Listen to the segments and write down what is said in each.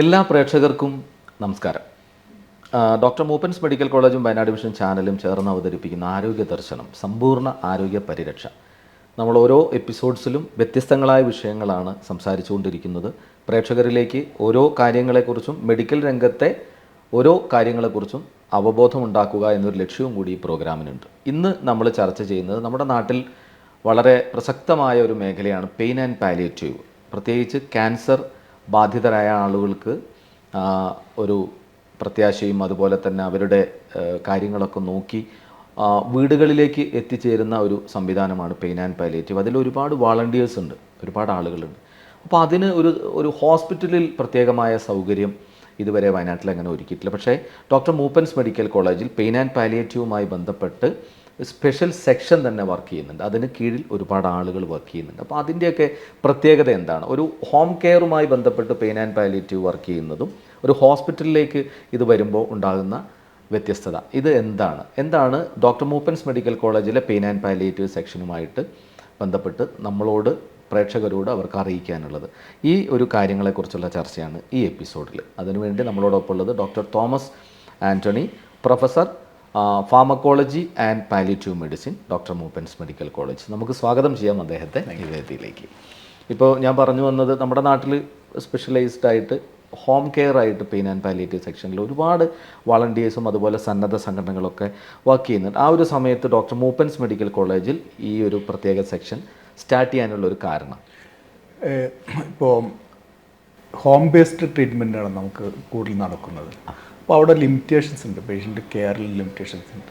എല്ലാ പ്രേക്ഷകർക്കും നമസ്കാരം. ഡോക്ടർ മൂപ്പൻസ് മെഡിക്കൽ കോളേജും വയനാട് മിഷൻ ചാനലും ചേർന്ന് അവതരിപ്പിക്കുന്ന ആരോഗ്യ ദർശനം സമ്പൂർണ ആരോഗ്യ പരിരക്ഷ. നമ്മൾ ഓരോ എപ്പിസോഡ്സിലും വ്യത്യസ്തങ്ങളായ വിഷയങ്ങളാണ് സംസാരിച്ചുകൊണ്ടിരിക്കുന്നത്. പ്രേക്ഷകരിലേക്ക് ഓരോ കാര്യങ്ങളെക്കുറിച്ചും മെഡിക്കൽ രംഗത്തെ ഓരോ കാര്യങ്ങളെക്കുറിച്ചും അവബോധമുണ്ടാക്കുക എന്നൊരു ലക്ഷ്യവും കൂടി ഈ പ്രോഗ്രാമിനുണ്ട്. ഇന്ന് നമ്മൾ ചർച്ച ചെയ്യുന്നത് നമ്മുടെ നാട്ടിൽ വളരെ പ്രസക്തമായ ഒരു മേഖലയാണ് പെയിൻ ആൻഡ് പാലിയേറ്റീവ്. പ്രത്യേകിച്ച് ക്യാൻസർ ബാധിതരായ ആളുകൾക്ക് ഒരു പ്രത്യാശയും അതുപോലെ തന്നെ അവരുടെ കാര്യങ്ങളൊക്കെ നോക്കി വീടുകളിലേക്ക് എത്തിച്ചേരുന്ന ഒരു സംവിധാനമാണ് പെയിൻ ആൻഡ് പാലിയേറ്റീവ് അതിൽ ഒരുപാട് വാളണ്ടിയേഴ്സ് ഉണ്ട് ഒരുപാട് ആളുകളുണ്ട്. അപ്പോൾ അതിന് ഒരു ഒരു ഹോസ്പിറ്റലിൽ പ്രത്യേകമായ സൗകര്യം ഇതുവരെ വയനാട്ടിൽ അങ്ങനെ ഒരുക്കിയിട്ടില്ല. പക്ഷേ ഡോക്ടർ മൂപ്പൻസ് മെഡിക്കൽ കോളേജിൽ പെയിൻ ആൻഡ് പാലിയേറ്റീവുമായി ബന്ധപ്പെട്ട് സ്പെഷ്യൽ സെക്ഷൻ തന്നെ വർക്ക് ചെയ്യുന്നുണ്ട്. അതിന് കീഴിൽ ഒരുപാട് ആളുകൾ വർക്ക് ചെയ്യുന്നുണ്ട്. അപ്പോൾ അതിന്റെയൊക്കെ പ്രത്യേകത എന്താണ്? ഒരു ഹോം കെയറുമായി ബന്ധപ്പെട്ട് പെയിൻ ആൻഡ് പാലിയേറ്റീവ് വർക്ക് ചെയ്യുന്നതും ഒരു ഹോസ്പിറ്റലിലേക്ക് ഇത് വരുമ്പോൾ ഉണ്ടാകുന്ന വ്യത്യസ്തത. ഇത് എന്താണ്? എന്താണ് ഡോക്ടർ മൂപ്പൻസ് മെഡിക്കൽ കോളേജിലെ പെയിൻ ആൻഡ് പാലിയേറ്റീവ് സെക്ഷനുമായിട്ട് ബന്ധപ്പെട്ട് നമ്മളോട് പ്രേക്ഷകരോട് അവർക്ക് അറിയിക്കാനുള്ളത്. ഈ ഒരു കാര്യങ്ങളെക്കുറിച്ചുള്ള ചർച്ചയാണ് ഈ എപ്പിസോഡിൽ അതിനുവേണ്ടി നമ്മളോടൊപ്പം ഉള്ളത് doctor Thomas Antony professor pharmacology and palliative medicine doctor Moopen's medical college നമുക്ക് സ്വാഗതം ചെയ്യാം അദ്ദേഹത്തെ നിവേദിയിലേക്ക് വേദിയിലേക്ക്. ഇപ്പോൾ ഞാൻ പറഞ്ഞു വന്നത് നമ്മുടെ നാട്ടിൽ സ്പെഷ്യലൈസ്ഡ് ആയിട്ട് ഹോം കെയർ ആയിട്ട് പെയിൻ ആൻഡ് പാലിയേറ്റീവ് സെക്ഷനിൽ ഒരുപാട് വളണ്ടിയേഴ്സും അതുപോലെ സന്നദ്ധ സംഘടനകളൊക്കെ വർക്ക് ചെയ്യുന്നുണ്ട്. ആ ഒരു സമയത്ത് ഡോക്ടർ മൂപ്പൻസ് മെഡിക്കൽ കോളേജിൽ ഈ ഒരു പ്രത്യേക സെക്ഷൻ സ്റ്റാർട്ട് ചെയ്യാനുള്ള ഒരു കാരണം. ഇപ്പോൾ ഹോം ബേസ്ഡ് ട്രീറ്റ്മെന്റാണ് നമുക്ക് കൂടുതൽ നടക്കുന്നത്. അപ്പോൾ അവിടെ ലിമിറ്റേഷൻസ് ഉണ്ട്. പേഷ്യന്റ് കെയറിൽ ലിമിറ്റേഷൻസ് ഉണ്ട്.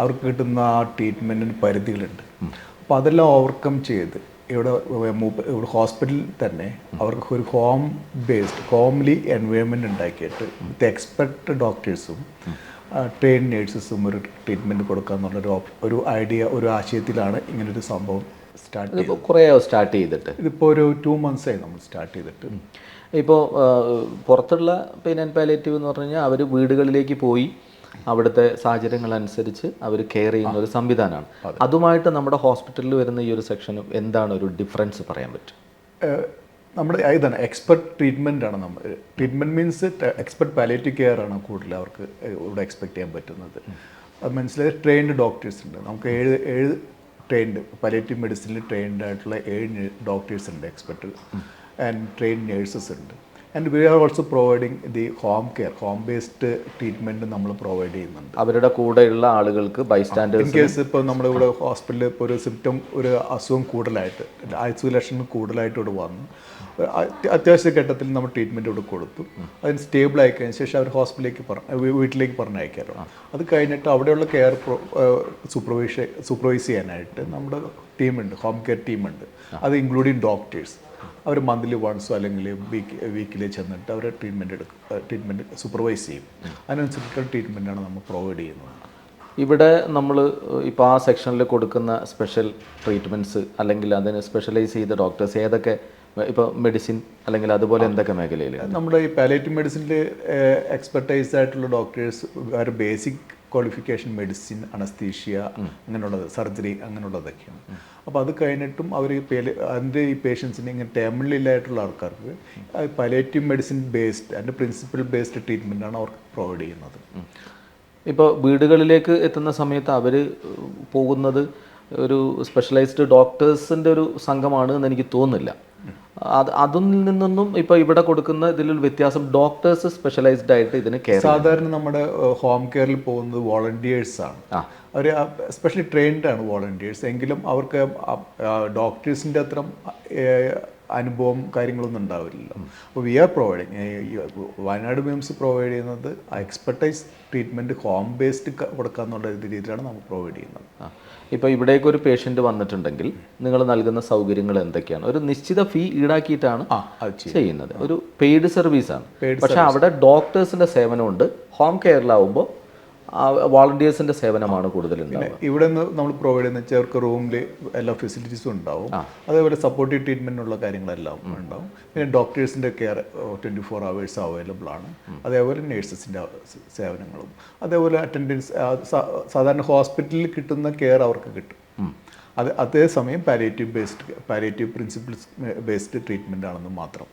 അവർക്ക് കിട്ടുന്ന ആ ട്രീറ്റ്മെന്റിന് പരിധികളുണ്ട്. അപ്പോൾ അതെല്ലാം ഓവർകം ചെയ്ത് ഇവിടെ ഇവിടെ ഹോസ്പിറ്റലിൽ തന്നെ അവർക്ക് ഒരു ഹോം ബേസ്ഡ് ഹോംലി എൻവയോൺമെന്റ് ഉണ്ടാക്കിയിട്ട് വിത്ത് എക്സ്പെർട്ട് ഡോക്ടേഴ്സും ട്രെയിൻ നേഴ്സസും ഒരു ട്രീറ്റ്മെന്റ് കൊടുക്കുക എന്നുള്ളൊരു ഒരു ഐഡിയ ഒരു ആശയത്തിലാണ് ഇങ്ങനൊരു സംഭവം സ്റ്റാർട്ട് കുറേ സ്റ്റാർട്ട് ചെയ്തിട്ട്? ഇതിപ്പോൾ ഒരു ടു മന്ത്സ് ആയി നമ്മൾ സ്റ്റാർട്ട് ചെയ്തിട്ട്. ഇപ്പോൾ പുറത്തുള്ള പെയിൻ ആൻഡ് പാലേറ്റീവ് എന്ന് പറഞ്ഞു കഴിഞ്ഞാൽ അവർ വീടുകളിലേക്ക് പോയി അവിടുത്തെ സാഹചര്യങ്ങൾ അനുസരിച്ച് അവർ കെയർ ചെയ്യുന്ന ഒരു സംവിധാനമാണ്. അതുമായിട്ട് നമ്മുടെ ഹോസ്പിറ്റലിൽ വരുന്ന ഈ ഒരു സെക്ഷനും എന്താണ് ഒരു ഡിഫറൻസ് പറയാൻ പറ്റും? നമ്മുടെ ഇതാണ് എക്സ്പെർട്ട് ട്രീറ്റ്മെന്റ് ആണ് നമ്മൾ treatment means expert palliative care ആണ് കൂടുതൽ അവർക്ക് ഇവിടെ എക്സ്പെക്ട് ചെയ്യാൻ പറ്റുന്നത്. അത് മനസ്സിലായി ട്രെയിൻഡ് ഡോക്ടേഴ്സ് ഉണ്ട്. നമുക്ക് ഏഴ് ഏഴ് ട്രെയിൻഡ് പാലേറ്റീവ് മെഡിസിനിൽ ട്രെയിൻഡ് ആയിട്ടുള്ള ഏഴ് ഡോക്ടേഴ്സ് ഉണ്ട് എക്സ്പെർട്ട്. ആൻഡ് ട്രെയിൻ നേഴ്സസ് ഉണ്ട്. And we are also providing the home care home based treatment നമ്മൾ പ്രൊവൈഡ് ചെയ്യുന്നുണ്ട്. അവരുടെ കൂടെയുള്ള ആളുകൾക്ക് ഇൻ കേസ് ഇപ്പോൾ നമ്മുടെ ഇവിടെ ഹോസ്പിറ്റലിൽ ഇപ്പോൾ ഒരു സിംറ്റം ഒരു അസുഖം കൂടുതലായിട്ട് ഐസൊലേഷൻ കൂടുതലായിട്ട് ഇവിടെ വന്നു. അത്യാവശ്യ ഘട്ടത്തിൽ നമ്മൾ ട്രീറ്റ്മെന്റ് ഇവിടെ കൊടുത്തു. അതിന് സ്റ്റേബിൾ ആയി കഴിഞ്ഞ ശേഷം അവർ ഹോസ്പിറ്റലിലേക്ക് പറഞ്ഞ വീട്ടിലേക്ക് പറഞ്ഞയക്കാറുണ്ട് അത് കഴിഞ്ഞിട്ട് അവിടെയുള്ള കെയർ സൂപ്പർവൈസ് സൂപ്പർവൈസ് ചെയ്യാനായിട്ട് നമ്മുടെ ടീമുണ്ട് ഹോം കെയർ ടീമുണ്ട്. അത് ഇൻക്ലൂഡിങ് ഡോക്ടേഴ്സ് അവർ മന്ത്ലി വൺസോ അല്ലെങ്കിൽ വീക്ക് വീക്കിലി ചെന്നിട്ട് അവരെ ട്രീറ്റ്മെന്റ് എടുക്കും ട്രീറ്റ്മെന്റ് സൂപ്പർവൈസ് ചെയ്യും. അതിനനുസരിച്ചുള്ള ട്രീറ്റ്മെന്റാണ് നമ്മൾ പ്രൊവൈഡ് ചെയ്യുന്നത്. ഇവിടെ നമ്മൾ ഇപ്പോൾ ആ സെക്ഷനിൽ കൊടുക്കുന്ന സ്പെഷ്യൽ ട്രീറ്റ്മെന്റ്സ് അല്ലെങ്കിൽ അതിന് സ്പെഷ്യലൈസ് ചെയ്ത ഡോക്ടേഴ്സ് ഏതൊക്കെ ഇപ്പോൾ മെഡിസിൻ അല്ലെങ്കിൽ അതുപോലെ എന്തൊക്കെ മേഖലയിൽ നമ്മുടെ ഈ പാലേറ്റീവ് മെഡിസിനിൽ എക്സ്പെർട്ടൈസ് ആയിട്ടുള്ള ഡോക്ടേഴ്സ് വേറെ ബേസിക് ക്വാളിഫിക്കേഷൻ മെഡിസിൻ അനസ്തീഷ്യ അങ്ങനെയുള്ളത് സർജറി അങ്ങനെയുള്ളതൊക്കെയാണ്. അപ്പോൾ അത് കഴിഞ്ഞിട്ടും അവർ അതിന്റെ ഈ പേഷ്യൻസിന് ഇങ്ങനെ ടേമിളിലായിട്ടുള്ള ആൾക്കാർക്ക് പാലേറ്റീവ് മെഡിസിൻ ബേസ്ഡ് അതിന്റെ പ്രിൻസിപ്പിൾ ബേസ്ഡ് ആണ് അവർക്ക് പ്രൊവൈഡ് ചെയ്യുന്നത്. ഇപ്പോൾ വീടുകളിലേക്ക് എത്തുന്ന സമയത്ത് അവർ പോകുന്നത് ഒരു സ്പെഷ്യലൈസ്ഡ് ഡോക്ടേഴ്സിന്റെ ഒരു സംഘമാണ് എന്ന് എനിക്ക് തോന്നുന്നില്ല. അത് അതിൽ നിന്നൊന്നും ഇപ്പൊ ഇവിടെ കൊടുക്കുന്ന ഇതിലൊരു വ്യത്യാസം ഡോക്ടേഴ്സ് സ്പെഷ്യലൈസ്ഡ് ആയിട്ട് ഇതിന് സാധാരണ നമ്മുടെ ഹോം കെയറിൽ പോകുന്നത് വോളണ്ടിയേഴ്സ് ആണ്. അവർ സ്പെഷ്യലി ട്രെയിൻഡ് ആണ് വോളണ്ടിയേഴ്സ് എങ്കിലും അവർക്ക് ഡോക്ടേഴ്സിന്റെ അത്ര അനുഭവം കാര്യങ്ങളൊന്നും ഉണ്ടാവില്ല അപ്പോൾ we are providing Wayanad MIMS provide ചെയ്യുന്നത് എക്സ്പെർട്ടൈസ് ട്രീറ്റ്മെന്റ് ഹോം ബേസ്ഡ് കൊടുക്കുക എന്നുള്ള രീതിയിലാണ് നമ്മൾ പ്രൊവൈഡ് ചെയ്യുന്നത്. ഇപ്പോൾ ഇവിടേക്ക് ഒരു പേഷ്യന്റ് വന്നിട്ടുണ്ടെങ്കിൽ നിങ്ങൾ നൽകുന്ന സൗകര്യങ്ങൾ എന്തൊക്കെയാണ്? ഒരു നിശ്ചിത ഫീ ഈടാക്കിയിട്ടാണ് ചെയ്യുന്നത്. ഒരു പെയ്ഡ് സർവീസാണ് പക്ഷേ പക്ഷെ അവിടെ ഡോക്ടേഴ്സിന്റെ സേവനമുണ്ട്. ഹോം കെയറിലാവുമ്പോൾ വാളണ്ടിയേഴ്സിന്റെ സേവനമാണ് കൂടുതൽ ഇവിടെ നിന്ന് നമ്മൾ പ്രൊവൈഡ് ചെയ്യുന്ന ചേർക്ക് റൂമിൽ എല്ലാ ഫെസിലിറ്റീസും ഉണ്ടാവും. അതേപോലെ സപ്പോർട്ടീവ് ട്രീറ്റ്മെന്റിനുള്ള കാര്യങ്ങളെല്ലാം ഉണ്ടാവും. പിന്നെ ഡോക്ടേഴ്സിന്റെ care twenty four hours available ആണ്. അതേപോലെ നേഴ്സസിന്റെ സേവനങ്ങളും. അതേപോലെ അറ്റൻഡൻസ് സാധാരണ ഹോസ്പിറ്റലിൽ കിട്ടുന്ന കെയർ അവർക്ക് കിട്ടും. അത് അതേസമയം palliative based palliative principles based treatment ആണെന്ന് മാത്രം.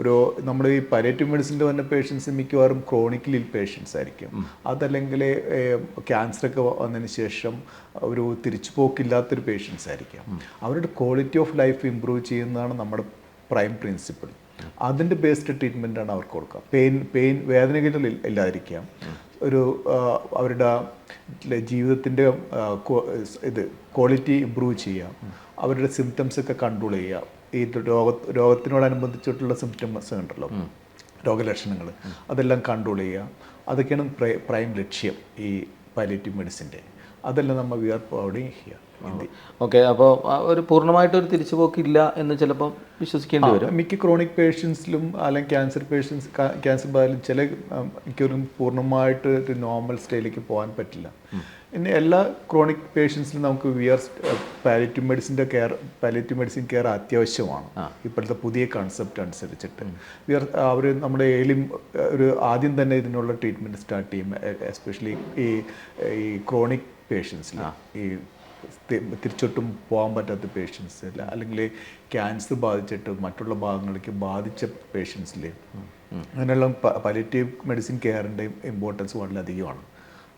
ഒരു നമ്മൾ ഈ പാരേറ്റീവ് മെഡിസിന്റെ വന്ന പേഷ്യൻസ് മിക്കവാറും ക്രോണിക്കൽ ഇൽ പേഷ്യൻസ് ആയിരിക്കും. അതല്ലെങ്കിൽ ക്യാൻസർ ഒക്കെ വന്നതിന് ശേഷം ഒരു തിരിച്ചുപോക്കില്ലാത്തൊരു പേഷ്യൻസ് ആയിരിക്കും. അവരുടെ ക്വാളിറ്റി ഓഫ് ലൈഫ് ഇമ്പ്രൂവ് ചെയ്യുന്നതാണ് നമ്മുടെ പ്രൈം പ്രിൻസിപ്പിൾ അതിന്റെ ബേസ്ഡ് ട്രീറ്റ്മെന്റാണ് അവർക്ക് കൊടുക്കുക. പെയിൻ പെയിൻ വേദനകളിൽ ഇല്ലാതിരിക്കാം ഒരു അവരുടെ ജീവിതത്തിന്റെ ഇത് ക്വാളിറ്റി ഇമ്പ്രൂവ് ചെയ്യാം അവരുടെ സിംറ്റംസ് ഒക്കെ കൺട്രോൾ ചെയ്യാം ഈ രോഗ രോഗത്തിനോടനുബന്ധിച്ചിട്ടുള്ള സിംറ്റംസ് ഉണ്ടല്ലോ. രോഗലക്ഷണങ്ങൾ. അതെല്ലാം കൺട്രോൾ ചെയ്യുക. അതൊക്കെയാണ് പ്രൈ- പ്രൈം ലക്ഷ്യം ഈ പാലിയേറ്റീവ് മെഡിസിന്റെ അതെല്ലാം നമ്മൾ we are providing here India okay അപ്പോൾ ഒരു പൂർണമായിട്ടൊരു തിരിച്ചുപോക്കില്ല എന്ന് ചിലപ്പോൾ വിശ്വസിക്കേണ്ടി വരും. മിക്ക ക്രോണിക് പേഷ്യൻസിലും അല്ലെങ്കിൽ ക്യാൻസർ പേഷ്യൻസ് ക്യാൻസർ ബാധിലും ചില മിക്കവരും പൂർണമായിട്ട് ഒരു നോർമൽ സ്റ്റേജിലേക്ക് പോകാൻ പറ്റില്ല. ഇനി എല്ലാ ക്രോണിക് പേഷ്യൻസിലും നമുക്ക് വി ആർ പാലിറ്റീവ് മെഡിസിന്റെ കെയർ പാലിറ്റീവ് മെഡിസിൻ കെയർ അത്യാവശ്യമാണ്. ഇപ്പോഴത്തെ പുതിയ കൺസെപ്റ്റ് അനുസരിച്ചിട്ട്. വി ആർ അവർ നമ്മുടെ ഏലിം ഒരു ആദ്യം തന്നെ ഇതിനുള്ള ട്രീറ്റ്മെന്റ് സ്റ്റാർട്ട് ചെയ്യും എസ്പെഷ്യലി ഈ ഈ ക്രോണിക് പേഷ്യൻസിൽ ഈ തിരിച്ചൊട്ടും പോകാൻ പറ്റാത്ത പേഷ്യൻസ് അല്ലെങ്കിൽ ക്യാൻസർ ബാധിച്ചിട്ട് മറ്റുള്ള ഭാഗങ്ങളിലേക്ക് ബാധിച്ച പേഷ്യൻസിൽ അങ്ങനെയുള്ള പലിറ്റീവ് മെഡിസിൻ കെയറിന്റെ ഇമ്പോർട്ടൻസ് വളരെയധികമാണ്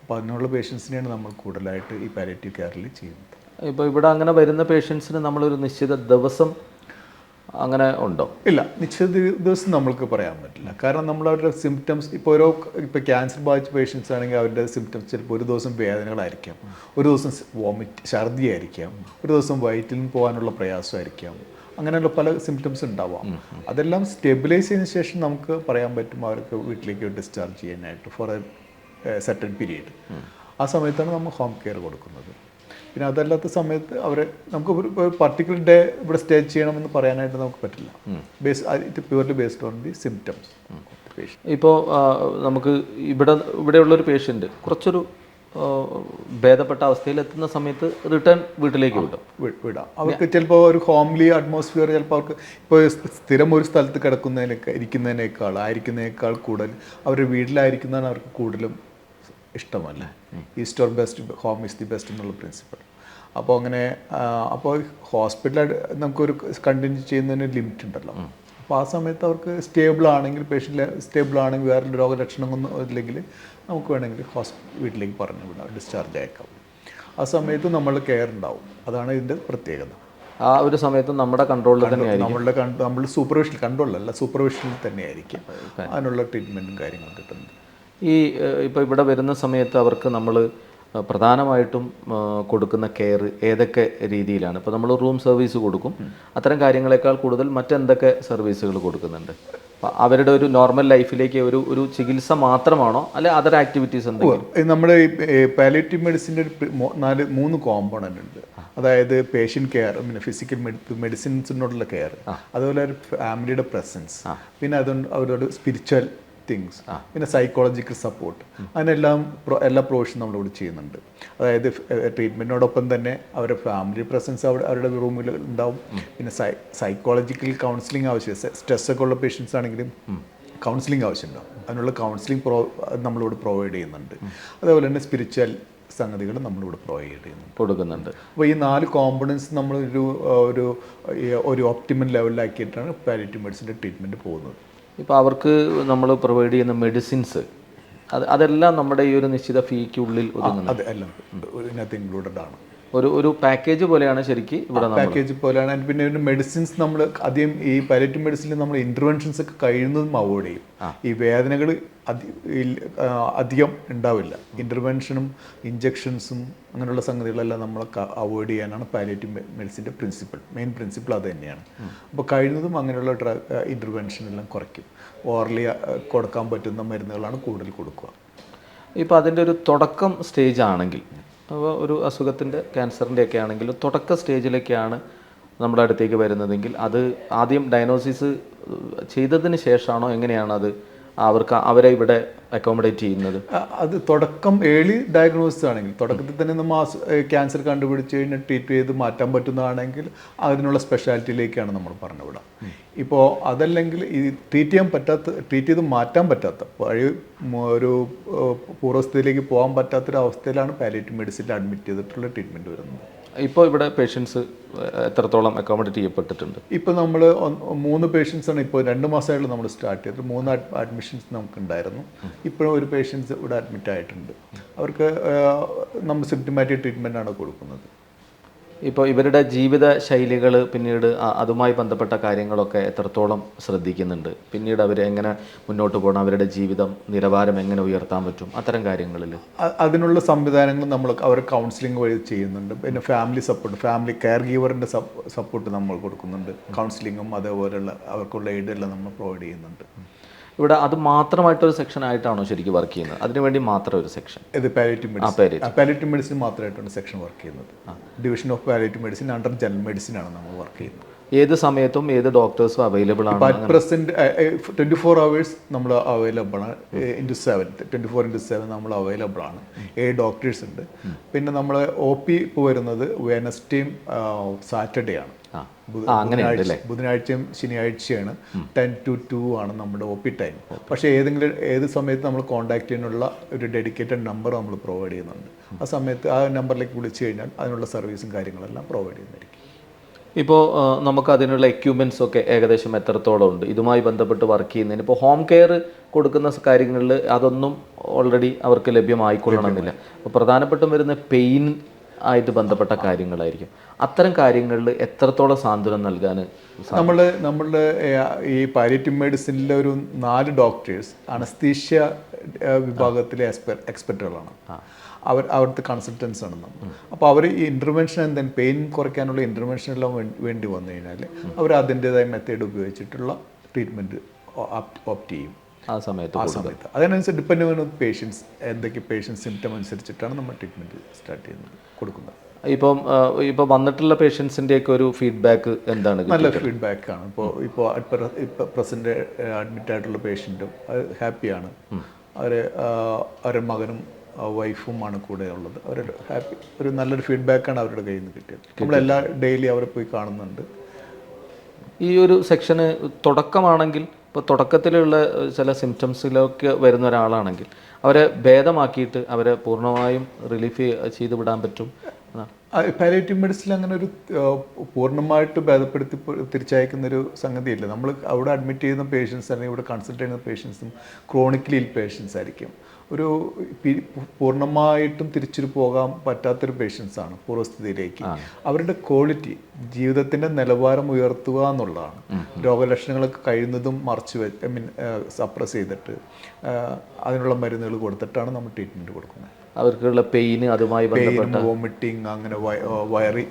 അപ്പോൾ അതിനുള്ള പേഷ്യൻസിനെയാണ് നമ്മൾ കൂടുതലായിട്ട് ഈ പാലിറ്റീവ് കെയറിൽ ചെയ്യുന്നത്. ഇപ്പോൾ ഇവിടെ അങ്ങനെ വരുന്ന പേഷ്യൻസിന് നമ്മളൊരു നിശ്ചിത ദിവസം അങ്ങനെ ഉണ്ടോ? ഇല്ല നിശ്ചിത ദിവസം നമ്മൾക്ക് പറയാൻ പറ്റില്ല. കാരണം നമ്മൾ അവരുടെ സിംറ്റംസ് ഇപ്പോൾ ഓരോ ഇപ്പോൾ ക്യാൻസർ ബാധിച്ച പേഷ്യൻസ് ആണെങ്കിൽ അവരുടെ സിംറ്റംസ് ചിലപ്പോൾ ഒരു ദിവസം വേദനകളായിരിക്കാം. ഒരു ദിവസം വോമിറ്റ് ഛർദി ആയിരിക്കാം ഒരു ദിവസം വയറ്റിൽ പോകാനുള്ള പ്രയാസമായിരിക്കാം. അങ്ങനെയുള്ള പല സിംറ്റംസ് ഉണ്ടാവാം. അതെല്ലാം സ്റ്റെബിലൈസ് ചെയ്തതിന് ശേഷം നമുക്ക് പറയാൻ പറ്റും അവർക്ക് വീട്ടിലേക്ക് ഡിസ്ചാർജ് ചെയ്യാനായിട്ട് ഫോർ എ സെറ്റൻ പീരീഡ് ആ സമയത്താണ് നമ്മൾ ഹോം കെയർ കൊടുക്കുന്നത്. പിന്നെ അതല്ലാത്ത സമയത്ത് അവരെ നമുക്ക് ഒരു പർട്ടിക്കുലർ ഡേ ഇവിടെ സ്റ്റേ ചെയ്യണമെന്ന് പറയാനായിട്ട് നമുക്ക് പറ്റില്ല. Base it purely based on the symptoms ഇപ്പോൾ നമുക്ക് ഇവിടെ ഇവിടെയുള്ളൊരു പേഷ്യന്റ് കുറച്ചൊരു ഭേദപ്പെട്ട അവസ്ഥയിൽ എത്തുന്ന സമയത്ത് റിട്ടേൺ വീട്ടിലേക്ക് വിടും. വിടാം. അവർക്ക് ചിലപ്പോൾ ഒരു ഹോംലി അറ്റ്മോസ്ഫിയർ ചിലപ്പോൾ അവർക്ക് ഇപ്പോൾ സ്ഥിരം ഒരു സ്ഥലത്ത് കിടക്കുന്നതിനേക്കാൾ ഇരിക്കുന്നതിനേക്കാൾ ആയിരിക്കുന്നതിനേക്കാൾ കൂടുതൽ അവർ വീട്ടിലായിരിക്കുന്നതാണ് അവർക്ക് കൂടുതലും ഇഷ്ടമല്ല? East or best home is the best എന്നുള്ള പ്രിൻസിപ്പൾ അപ്പോൾ അങ്ങനെ അപ്പോൾ ഹോസ്പിറ്റലായിട്ട് നമുക്കൊരു കണ്ടിന്യൂ ചെയ്യുന്നതിന് ലിമിറ്റ് ഉണ്ടല്ലോ. അപ്പോൾ ആ സമയത്ത് അവർക്ക് സ്റ്റേബിൾ ആണെങ്കിൽ പേഷ്യന്റ് സ്റ്റേബിൾ ആണെങ്കിൽ വേറെ രോഗലക്ഷണമൊന്നും ഇല്ലെങ്കിൽ നമുക്ക് വേണമെങ്കിൽ ഹോസ്പിറ്റൽ വീട്ടിലേക്ക് പറഞ്ഞു വിടാം ഡിസ്ചാർജ് അയക്കാം. ആ സമയത്ത് നമ്മൾ കെയർ ഉണ്ടാവും. അതാണ് ഇതിന്റെ പ്രത്യേകത. ആ ഒരു സമയത്ത് നമ്മുടെ കൺട്രോളിൽ തന്നെ നമ്മളുടെ നമ്മൾ സൂപ്പർവിഷൻ കൺട്രോളല്ല സൂപ്പർവിഷനിൽ തന്നെയായിരിക്കും അതിനുള്ള ട്രീറ്റ്മെന്റും കാര്യങ്ങളും കിട്ടുന്നത്. ഈ ഇപ്പോൾ ഇവിടെ വരുന്ന സമയത്ത് അവർക്ക് നമ്മൾ പ്രധാനമായിട്ടും കൊടുക്കുന്ന കെയർ ഏതൊക്കെ രീതിയിലാണ്? ഇപ്പോൾ നമ്മൾ റൂം സർവീസ് കൊടുക്കും. അത്തരം കാര്യങ്ങളെക്കാൾ കൂടുതൽ മറ്റെന്തൊക്കെ സർവീസുകൾ കൊടുക്കുന്നുണ്ട്? അവരുടെ ഒരു നോർമൽ ലൈഫിലേക്ക് ഒരു ഒരു ചികിത്സ മാത്രമാണോ? അല്ലെ അതർ ആക്ടിവിറ്റീസ് എന്തെങ്കിലും? നമ്മുടെ ഈ പാലിയേറ്റീവ് മെഡിസിന്റെ ഒരു നാല് മൂന്ന് കോമ്പണന്റ് ഉണ്ട്. അതായത് പേഷ്യന്റ് കെയർ പിന്നെ ഫിസിക്കൽ മെഡിസിൻസിനോടുള്ള കെയർ അതുപോലെ ഒരു ഫാമിലിയുടെ പ്രസൻസ് പിന്നെ അതുകൊണ്ട് അവരോട് സ്പിരിച്വൽ തിങ്സ് പിന്നെ സൈക്കോളജിക്കൽ സപ്പോർട്ട് അതിനെല്ലാം എല്ലാ പ്രൊവിഷൻ നമ്മളിവിടെ ചെയ്യുന്നുണ്ട്. അതായത് ട്രീറ്റ്മെന്റിനോടൊപ്പം തന്നെ അവരുടെ ഫാമിലി പ്രസൻസ് അവിടെ അവരുടെ റൂമിൽ ഉണ്ടാവും. പിന്നെ സൈ സൈക്കോളജിക്കൽ കൗൺസിലിംഗ് ആവശ്യം. സ്ട്രെസ് ഒക്കെ ഉള്ള പേഷ്യൻസ് ആണെങ്കിലും കൗൺസിലിംഗ് ആവശ്യമുണ്ടാവും. അതിനുള്ള കൗൺസിലിംഗ് പ്രോ നമ്മളിവിടെ പ്രൊവൈഡ് ചെയ്യുന്നുണ്ട്. അതേപോലെ തന്നെ സ്പിരിച്വൽ സംഗതികൾ നമ്മളിവിടെ പ്രൊവൈഡ് ചെയ്യുന്നുണ്ട്. കൊടുക്കുന്നുണ്ട്. അപ്പോൾ ഈ നാല് കോമ്പണൻസ് നമ്മൾ ഒരു ഒരു ഒരു ഒപ്റ്റിമൽ ലെവലിലാക്കിയിട്ടാണ് പാലിറ്റീവ് മെഡിസിന്റെ ട്രീറ്റ്മെന്റ് പോകുന്നത്. ഇപ്പോൾ അവർക്ക് നമ്മൾ പ്രൊവൈഡ് ചെയ്യുന്ന മെഡിസിൻസ് അത് അതെല്ലാം നമ്മുടെ ഈ ഒരു നിശ്ചിത ഫീക്കുള്ളിൽ ഒതുങ്ങുന്നു അതെല്ലാം ഇതിനകത്ത് ഇൻക്ലൂഡഡ് ആണ്. ഒരു ഒരു പാക്കേജ് പോലെയാണ് ശരിക്കും ഇവിടെ പാക്കേജ് പോലെയാണ്. പിന്നെ മെഡിസിൻസ് നമ്മൾ ആദ്യം ഈ പൈലറ്റ് മെഡിസിനിൽ നമ്മൾ ഇന്റർവെൻഷൻസ് ഒക്കെ കഴിയുന്നതും അവോയ്ഡ് ചെയ്യും. ഈ വേദനകൾ അധികം ഉണ്ടാവില്ല. ഇന്റർവെൻഷനും ഇഞ്ചക്ഷൻസും അങ്ങനെയുള്ള സംഗതികളെല്ലാം നമ്മൾ അവോയ്ഡ് ചെയ്യാനാണ് പാലിയേറ്റീവ് മെഡിസിന്റെ പ്രിൻസിപ്പിൾ മെയിൻ പ്രിൻസിപ്പിൾ അത് തന്നെയാണ്. അപ്പോൾ കഴിയുന്നതും അങ്ങനെയുള്ള ഡ്രഗ് ഇന്റർവെൻഷൻ എല്ലാം കുറയ്ക്കും. ഓർലി കൊടുക്കാൻ പറ്റുന്ന മരുന്നുകളാണ് കൂടുതൽ കൊടുക്കുക. ഇപ്പോൾ അതിന്റെ ഒരു തുടക്കം സ്റ്റേജ് ആണെങ്കിൽ അപ്പോൾ ഒരു അസുഖത്തിന്റെ ക്യാൻസറിന്റെ ഒക്കെ ആണെങ്കിലും തുടക്ക സ്റ്റേജിലേക്കാണ് നമ്മുടെ അടുത്തേക്ക് വരുന്നതെങ്കിൽ അത് ആദ്യം ഡയഗ്നോസിസ് ചെയ്തതിന് ശേഷമാണോ എങ്ങനെയാണത് അവർക്ക് അവരെ ഇവിടെ അക്കോമഡേറ്റ് ചെയ്യുന്നത്. അത് തുടക്കം ഏളി ഡയഗ്നോസിസ് ആണെങ്കിൽ തുടക്കത്തിൽ തന്നെ നമ്മൾ ക്യാൻസർ കണ്ടുപിടിച്ച് കഴിഞ്ഞാൽ ട്രീറ്റ് ചെയ്ത് മാറ്റാൻ പറ്റുന്നതാണെങ്കിൽ അതിനുള്ള സ്പെഷ്യാലിറ്റിയിലേക്കാണ് നമ്മൾ പറഞ്ഞു വിടാം ഇപ്പോൾ അതല്ലെങ്കിൽ ഈ ട്രീറ്റ് ചെയ്യാൻ പറ്റാത്ത ട്രീറ്റ് ചെയ്ത് മാറ്റാൻ പറ്റാത്ത പഴയ ഒരു പൂർവസ്ഥയിലേക്ക് പോകാൻ പറ്റാത്തൊരു അവസ്ഥയിലാണ് പാലിയേറ്റീവ് മെഡിസിനിൽ അഡ്മിറ്റ് ചെയ്തിട്ടുള്ള ട്രീറ്റ്മെന്റ് വരുന്നത്. ഇപ്പോൾ ഇവിടെ പേഷ്യൻസ് എത്രത്തോളം അക്കോമഡേറ്റ് ചെയ്യപ്പെട്ടിട്ടുണ്ട്? ഇപ്പോൾ നമ്മൾ മൂന്ന് പേഷ്യൻസ് ആണ് ഇപ്പോൾ രണ്ട് മാസമായിട്ട് നമ്മൾ സ്റ്റാർട്ട് ചെയ്തത്. മൂന്ന് അഡ്മിഷൻസ് നമുക്ക് ഉണ്ടായിരുന്നു ഇപ്പോഴും ഒരു പേഷ്യൻസ് ഇവിടെ അഡ്മിറ്റ് ആയിട്ടുണ്ട്. അവർക്ക് നമ്മൾ സിംറ്റമാറ്റിക് ട്രീറ്റ്മെന്റ് ആണ് കൊടുക്കുന്നത്. ഇപ്പോൾ ഇവരുടെ ജീവിത ശൈലികൾ പിന്നീട് അതുമായി ബന്ധപ്പെട്ട കാര്യങ്ങളൊക്കെ എത്രത്തോളം ശ്രദ്ധിക്കുന്നുണ്ട്? പിന്നീട് അവർ എങ്ങനെ മുന്നോട്ട് പോകണം? അവരുടെ ജീവിതം നിലവാരം എങ്ങനെ ഉയർത്താൻ പറ്റും? അത്തരം കാര്യങ്ങളിൽ അതിനുള്ള സംവിധാനങ്ങൾ നമ്മൾ അവർ കൗൺസിലിംഗ് വഴി ചെയ്യുന്നുണ്ട്. പിന്നെ ഫാമിലി സപ്പോർട്ട് ഫാമിലി കെയർ ഗീവറിന്റെ സപ്പോർട്ട് നമ്മൾ കൊടുക്കുന്നുണ്ട്. കൗൺസിലിങ്ങും അതേപോലെയുള്ള അവർക്കുള്ള എയ്ഡെല്ലാം നമ്മൾ പ്രൊവൈഡ് ചെയ്യുന്നുണ്ട്. ഇവിടെ അത് മാത്രമായിട്ടൊരു സെക്ഷൻ ആയിട്ടാണോ ശരിക്കും വർക്ക് ചെയ്യുന്നത്? അതിനുവേണ്ടി മാത്രം ഒരു സെക്ഷൻ ഇത് പാലേറ്റീവ് മെഡിസിൻ പാലിറ്റീവ് മെഡിസിൻ മാത്രമായിട്ടാണ് സെക്ഷൻ വർക്ക് ചെയ്യുന്നത്. Division of palliative medicine under general medicine ആണ് നമ്മൾ വർക്ക് ചെയ്യുന്നത്. ഏത് സമയത്തും ഏത് ഡോക്ടേഴ്സും അവൈലബിൾ ആണ് at present twenty four hours നമ്മൾ അവൈലബിൾ ആണ്. Into seven twenty four into seven നമ്മൾ അവൈലബിൾ ആണ്. ഏ ഡോക്ടേഴ്സ് ഉണ്ട്. പിന്നെ നമ്മൾ ഒ പി ഇപ്പോൾ വരുന്നത് വെനസ്ഡേയും സാറ്റർഡേ ആണ്. ബുധനാഴ്ചയും ശനിയാഴ്ചയാണ്. ടെൻ ടു ടു ആണ് നമ്മുടെ ഒ പി ടൈം പക്ഷേ ഏതെങ്കിലും ഏത് സമയത്ത് നമ്മൾ കോൺടാക്ട് ചെയ്യാനുള്ള ഒരു ഡെഡിക്കേറ്റഡ് നമ്പർ നമ്മൾ പ്രൊവൈഡ് ചെയ്യുന്നുണ്ട്. ആ സമയത്ത് ആ നമ്പറിലേക്ക് വിളിച്ചു കഴിഞ്ഞാൽ അതിനുള്ള സർവീസും കാര്യങ്ങളെല്ലാം പ്രൊവൈഡ് ചെയ്യുന്നതായിരിക്കും. ഇപ്പോൾ നമുക്ക് അതിനുള്ള എക്യുപ്മെന്റ്സ് ഒക്കെ ഏകദേശം എത്രത്തോളം ഉണ്ട്? ഇതുമായി ബന്ധപ്പെട്ട് വർക്ക് ചെയ്യുന്നതിന്. ഇപ്പോൾ ഹോം കെയർ കൊടുക്കുന്ന കാര്യങ്ങളിൽ അതൊന്നും ഓൾറെഡി അവർക്ക് ലഭ്യമായിക്കൊള്ളണമെന്നില്ല. അപ്പോൾ പ്രധാനപ്പെട്ടും വരുന്ന പെയിൻ ആയിട്ട് ബന്ധപ്പെട്ട കാര്യങ്ങളായിരിക്കും. അത്തരം കാര്യങ്ങളിൽ എത്രത്തോളം സാന്ത്വനം നൽകാൻ നമ്മൾ നമ്മളുടെ ഈ പാലിയേറ്റീവ് മെഡിസിനിലെ ഒരു നാല് ഡോക്ടേഴ്സ് അനസ്തീഷ്യ വിഭാഗത്തിലെ എക്സ്പെർ എക്സ്പെർട്ടുകളാണ് അവർ അവിടുത്തെ കൺസൾട്ടൻസ് ആണ് നമ്മൾ. അപ്പോൾ അവർ ഈ ഇന്റർവെൻഷൻ എന്തെങ്കിലും പെയിൻ കുറയ്ക്കാനുള്ള ഇന്റർവെൻഷൻ എല്ലാം വേണ്ടി വന്നു കഴിഞ്ഞാൽ അവർ അതിന്റെതായ മെത്തേഡ് ഉപയോഗിച്ചിട്ടുള്ള ട്രീറ്റ്മെന്റ് ഓപ്റ്റ് ചെയ്യും. ആ സമയത്ത് ആ സമയത്ത്. അതിനനുസരിച്ച് ഡിപ്പെൻഡ് ചെയ്യുന്ന പേഷ്യൻസ് എന്തൊക്കെ പേഷ്യൻസ് സിംറ്റം അനുസരിച്ചിട്ടാണ് നമ്മൾ ട്രീറ്റ്മെന്റ് സ്റ്റാർട്ട് ചെയ്യുന്നത് കൊടുക്കുന്നത്. ഇപ്പം ഇപ്പോൾ വന്നിട്ടുള്ള പേഷ്യൻസിന്റെയൊക്കെ ഒരു ഫീഡ്ബാക്ക് എന്താണ് നല്ല ഫീഡ്ബാക്ക് ആണ്. ഇപ്പോൾ ഇപ്പോൾ ഇപ്പോൾ പ്രസന്റ് അഡ്മിറ്റ് ആയിട്ടുള്ള പേഷ്യന്റും ഹാപ്പിയാണ് അവർ അവരുടെ മകനും വൈഫുമാണ് കൂടെ ഉള്ളത്. അവർ ഹാപ്പി ഒരു നല്ലൊരു ഫീഡ്ബാക്കാണ് അവരുടെ കയ്യിൽ നിന്ന് കിട്ടിയത്. നമ്മളെല്ലാ ഡെയിലി അവരെ പോയി കാണുന്നുണ്ട്. ഈ ഒരു സെക്ഷന് തുടക്കമാണെങ്കിൽ ഇപ്പോൾ തുടക്കത്തിലുള്ള ചില സിംറ്റംസിലൊക്കെ വരുന്ന ഒരാളാണെങ്കിൽ അവരെ ഭേദമാക്കിയിട്ട് അവരെ പൂർണമായും റിലീഫ് ചെയ്ത് വിടാൻ പറ്റും. പാലേറ്റീവ് പാലിയേറ്റീവ് മെഡിസിൻ അങ്ങനെ ഒരു പൂർണമായിട്ട് ഭേദപ്പെടുത്തി തിരിച്ചയക്കുന്ന ഒരു സംഗതിയില്ല. നമ്മൾ അവിടെ അഡ്മിറ്റ് ചെയ്യുന്ന പേഷ്യൻസ് അല്ലെങ്കിൽ ഇവിടെ കൺസൾട്ട് ചെയ്യുന്ന പേഷ്യൻസും ക്രോണിക്കലി ഇൽ പേഷ്യൻസ് ആയിരിക്കും. ഒരു പൂർണമായിട്ടും തിരിച്ചു പോകാൻ പറ്റാത്തൊരു പേഷ്യൻസ് ആണ് പൂർവസ്ഥിതിയിലേക്ക്. അവരുടെ ക്വാളിറ്റി ജീവിതത്തിന്റെ നിലവാരം ഉയർത്തുക എന്നുള്ളതാണ്. രോഗലക്ഷണങ്ങളൊക്കെ കഴിയുന്നതും മറച്ചു വെ ഐ മീൻ സപ്രസ് ചെയ്തിട്ട് അതിനുള്ള മരുന്നുകൾ കൊടുത്തിട്ടാണ് നമ്മൾ ട്രീറ്റ്മെന്റ് കൊടുക്കുന്നത്. അവർക്കുള്ള പെയിന് അതുമായി ബന്ധപ്പെട്ട വോമിറ്റിംഗ് അങ്ങനെ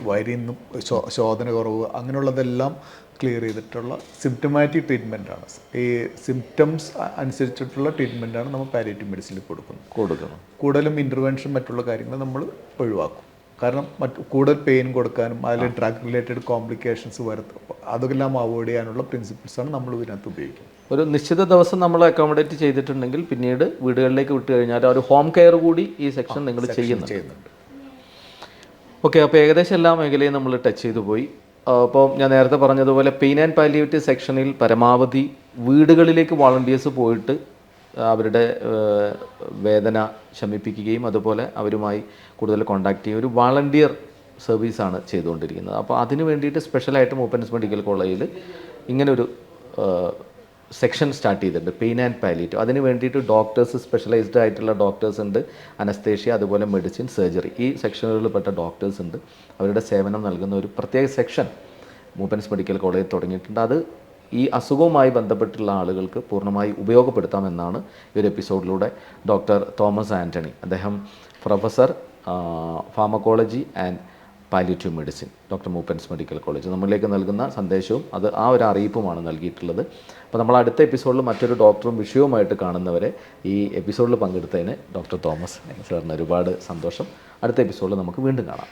വയറി ശോ- ശോധന കുറവ് അങ്ങനെയുള്ളതെല്ലാം ക്ലിയർ ചെയ്തിട്ടുള്ള സിംറ്റമാറ്റിക് ട്രീറ്റ്മെന്റാണ് ഈ സിംറ്റംസ് അനുസരിച്ചിട്ടുള്ള ട്രീറ്റ്മെന്റാണ് നമ്മൾ പാലിയേറ്റീവ് മെഡിസിനിൽ കൊടുക്കുന്നത്. കൊടുക്കണം. കൂടുതലും ഇന്റർവെൻഷൻ മറ്റുള്ള കാര്യങ്ങൾ നമ്മൾ ഒഴിവാക്കും. കാരണം മറ്റ് കൂടുതൽ പെയിൻ കൊടുക്കാനും അതിൽ ഡ്രഗ് റിലേറ്റഡ് കോംപ്ലിക്കേഷൻസ് വരുത്തും അതെല്ലാം അവോയ്ഡ് ചെയ്യാനുള്ള പ്രിൻസിപ്പിൾസാണ് നമ്മൾ ഇതിനകത്ത് ഉപയോഗിക്കുന്നത്. ഒരു നിശ്ചിത ദിവസം നമ്മൾ അക്കോമഡേറ്റ് ചെയ്തിട്ടുണ്ടെങ്കിൽ പിന്നീട് വീടുകളിലേക്ക് വിട്ടു കഴിഞ്ഞാൽ ഒരു ഹോം കെയർ കൂടി ഈ സെക്ഷൻ നിങ്ങൾ ചെയ്യുന്നുണ്ട്. ഓക്കെ അപ്പോൾ ഏകദേശം എല്ലാ മേഖലയും നമ്മൾ ടച്ച് ചെയ്തു പോയി. അപ്പോൾ ഞാൻ നേരത്തെ പറഞ്ഞതുപോലെ പെയിൻ ആൻഡ് പാലിയേറ്റീവ് സെക്ഷനിൽ പരമാവധി വീടുകളിലേക്ക് വോളണ്ടിയേഴ്സ് പോയിട്ട് അവരുടെ വേദന ശമിപ്പിക്കുകയും അതുപോലെ അവരുമായി കൂടുതൽ കോണ്ടാക്ട് ചെയ്യുകയും ഒരു വാളണ്ടിയർ സർവീസാണ് ചെയ്തുകൊണ്ടിരിക്കുന്നത്. അപ്പോൾ അതിന് വേണ്ടിയിട്ട് സ്പെഷ്യലായിട്ട് മൂപ്പൻസ് മെഡിക്കൽ കോളേജിൽ ഇങ്ങനൊരു സെക്ഷൻ സ്റ്റാർട്ട് ചെയ്തിട്ടുണ്ട് പെയിൻ ആൻഡ് പാലിറ്റ് അതിന് വേണ്ടിയിട്ട് ഡോക്ടേഴ്സ് സ്പെഷ്യലൈസ്ഡ് ആയിട്ടുള്ള ഡോക്ടേഴ്സ് ഉണ്ട് അനസ്തേഷ്യ അതുപോലെ മെഡിസിൻ സർജറി. ഈ സെക്ഷനുകളിൽപ്പെട്ട ഡോക്ടേഴ്സ് ഉണ്ട്. അവരുടെ സേവനം നൽകുന്ന ഒരു പ്രത്യേക സെക്ഷൻ മൂപ്പൻസ് മെഡിക്കൽ കോളേജ് തുടങ്ങിയിട്ടുണ്ട്. അത് ഈ അസുഖവുമായി ബന്ധപ്പെട്ടുള്ള ആളുകൾക്ക് പൂർണമായി ഉപയോഗപ്പെടുത്താമെന്നാണ് ഈ ഒരു എപ്പിസോഡിലൂടെ ഡോക്ടർ തോമസ് ആന്റണി. അദ്ദേഹം professor pharmacology and palliative medicine doctor Moopen's medical college നമ്മളിലേക്ക് നൽകുന്ന സന്ദേശവും അത് ആ ഒരു അറിയിപ്പുമാണ് നൽകിയിട്ടുള്ളത്. അപ്പോൾ നമ്മൾ അടുത്ത എപ്പിസോഡിൽ മറ്റൊരു ഡോക്ടറും വിഷയവുമായിട്ട് കാണുന്നവരെ ഈ എപ്പിസോഡിൽ പങ്കെടുത്തതിന് ഡോക്ടർ തോമസ് സാറിന് ഒരുപാട് സന്തോഷം. അടുത്ത എപ്പിസോഡിൽ നമുക്ക് വീണ്ടും കാണാം.